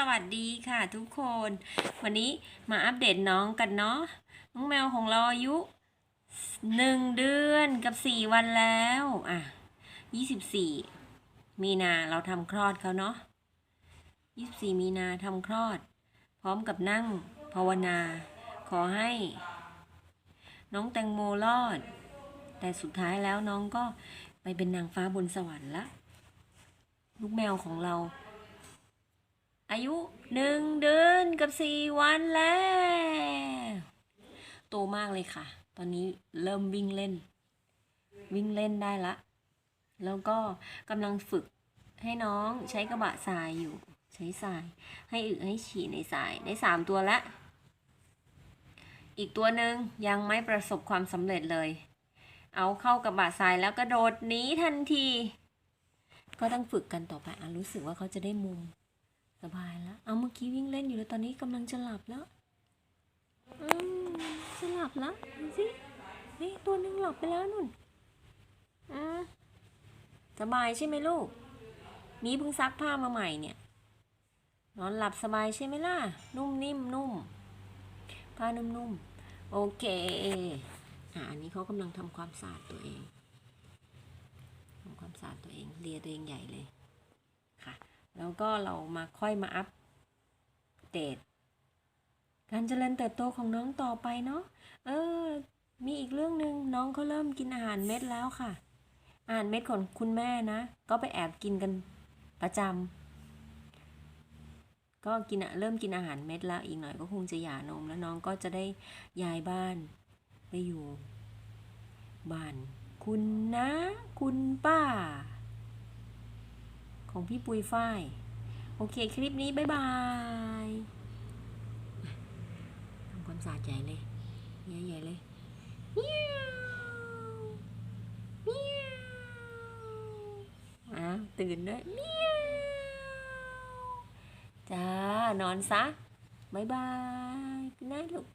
สวัสดีค่ะทุกคน วันนี้มาอัปเดตน้องกันเนาะน้องแมวของเราอายุหนึ่งเดือนกับสี่วันแล้วอะยี่สิบสี่มีนาเราทำคลอดเขาเนาะยี่สิบสี่มีนาทำคลอด พร้อมกับนั่งภาวนา ขอให้ น้องแตงโมรอด แต่สุดท้ายแล้วน้องก็ไปเป็นนางฟ้าบนสวรรค์ละลูกแมวของเรา อายุหนึ่งเดือนกับสี่วันแล้วโตมากเลยค่ะ ตอนนี้เริ่มวิ่งเล่น วิ่งเล่นได้ละ แล้วก็กำลังฝึกให้น้องใช้กระบะทรายอยู่ ใช้ทราย ให้อึให้ฉี่ในทรายได้สามตัวละ อีกตัวหนึ่งยังไม่ประสบความสำเร็จเลย เอาเข้ากระบะทรายแล้วกระโดดหนีทันที ก็ต้องฝึกกันต่อไปอรู้สึกว่าเขาจะได้มุม บายแล้ว เอาเมื่อกี้วิ่งเล่นอยู่แล้วตอนนี้กำลังจะหลับแล้วอืมจะหลับแล้วดูสินี่ตัวหนึงหลับไปแล้วนุ่นอืมสบายใช่ไหมลูก มีเพิ่งซักผ้ามาใหม่เนี่ย นอนหลับสบายใช่ไหมล่ะ นุ่มนิ่มนุ่ม ผ้านุ่มๆ โอเค อะอันนี้เขากำลังทำความสะอาดตัวเองทำความสะอาดตัวเองเลียตัวเองใหญ่เลย แล้วก็เรามาค่อยมาอัปเดต การเจริญเติบโตของน้องต่อไปเนาะเออ มีอีกเรื่องหนึ่งน้องเขาเริ่มกินอาหารเม็ดแล้วค่ะ อาหารเม็ดของคุณแม่นะ ก็ไปแอบกินกันประจำก็กินเริ่มกินอาหารเม็ดแล้วอีกหน่อยก็คงจะหย่านมแล้วน้องก็จะได้ย้ายบ้านไปอยู่บ้านคุณนะ คุณป้า ของพี่ปุยฝ้าย โอเคคลิปนี้ บ๊ายบายทำความสะอาดใหญ่เลยใหญ่ๆเลยเมียวเมียวอะตื่นด้วยเมียวจ้านอนซะ บ๊ายบาย good night ลูก